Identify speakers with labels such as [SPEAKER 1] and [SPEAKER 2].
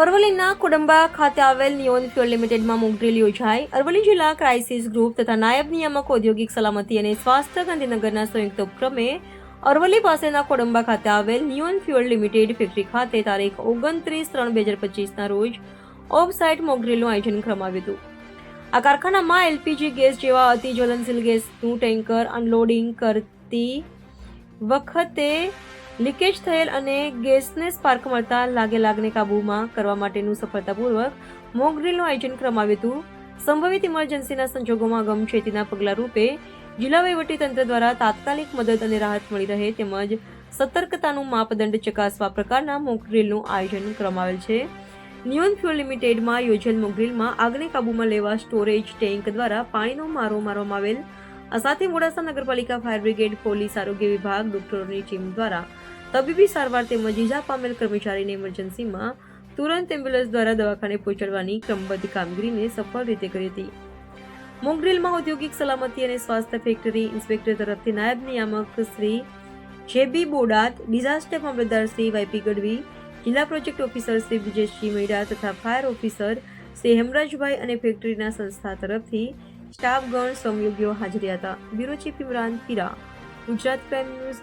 [SPEAKER 1] અરવલ્લીના કુડંબા ખાતે આવેલ નિયોન ફ્યુલ લિમિટેડમાં મોકડ્રીલ યોજાઈ. અરવલ્લી જિલ્લા ક્રાઇસિસ ગ્રુપ તથા નાયબ નિયામક ઔદ્યોગિક સલામતી અને સ્વાસ્થ્ય ગાંધીનગરના સંયુક્ત ઉપક્રમે અરવલ્લી પાસેના કોડંબા ખાતે આવેલ નિયોન ફ્યુઅલ લિમિટેડ ફેક્ટરી ખાતે તારીખ ઓગણત્રીસ ત્રણ બે હજાર પચીસના રોજ ઓફ મોકડ્રીલનું મોક આયોજન કરવામાં આવ્યું હતું. આ કારખાનામાં એલપીજી ગેસ જેવા અતિ જ્વલનશીલ ગેસનું ટેન્કર અનલોડિંગ કરતી વખતે લીકેજ થયેલ અને ગેસને સ્પાર્ક મળતા લાગે આગને કાબૂમાં કરવા માટેનું સફળતાપૂર્વક મોક આયોજન કરવામાં આવ્યું હતું. સંભવિત ઇમરજન્સીના સંજોગોમાં ગમછેતીના પગલા રૂપે જિલ્લા તંત્ર દ્વારા તાત્કાલિક મદદ અને રાહત મળી રહે તેમજ સતર્કતાનું માપદંડ ચકાસવા પ્રકારના મોક આયોજન કરવામાં આવેલ છે. નિયોન ફ્યુલ લિમિટેડમાં યોજેલ મોક ડ્રીલમાં આગને કાબૂમાં લેવા સ્ટોરેજ ટેન્ક દ્વારા પાણીનો મારો મારવામાં આવેલ આ સાથે મોડાસા નગરપાલિકા ફાયર બ્રિગેડ પોલીસ આરોગ્ય વિભાગ ડોક્ટરોની ટીમ દ્વારા તબીબી સારવાર તેમજ ઇજા પામેલ કર્મચારીને ઇમરજન્સીમાં તુરંત એમ્બ્યુલન્સ દ્વારા દવાખાને પહોંચાડવાની ક્રમબદ્ધ કામગીરીને સફળ રીતે કરી હતી. મોંગરેલમાં ઔદ્યોગિક સલામતી અને સ્વાસ્થ્ય ફેક્ટરી ઇન્સ્પેક્ટર તરફથી નાયબ નિયામક શ્રી જેબી બોડાત, ડિઝાસ્ટર મામલતદાર શ્રી વાયપી ગઢવી, જિલ્લા પ્રોજેક્ટ ઓફિસર શ્રી બ્રિજેશજી મૈડા તથા ફાયર ઓફિસર શ્રી હેમરાજભાઈ અને ફેક્ટરીના સંસ્થા તરફથી સ્ટાફગણ સહયોગીઓ હાજરી હતા. Bureau chief Imran Pira, Gujarat crime news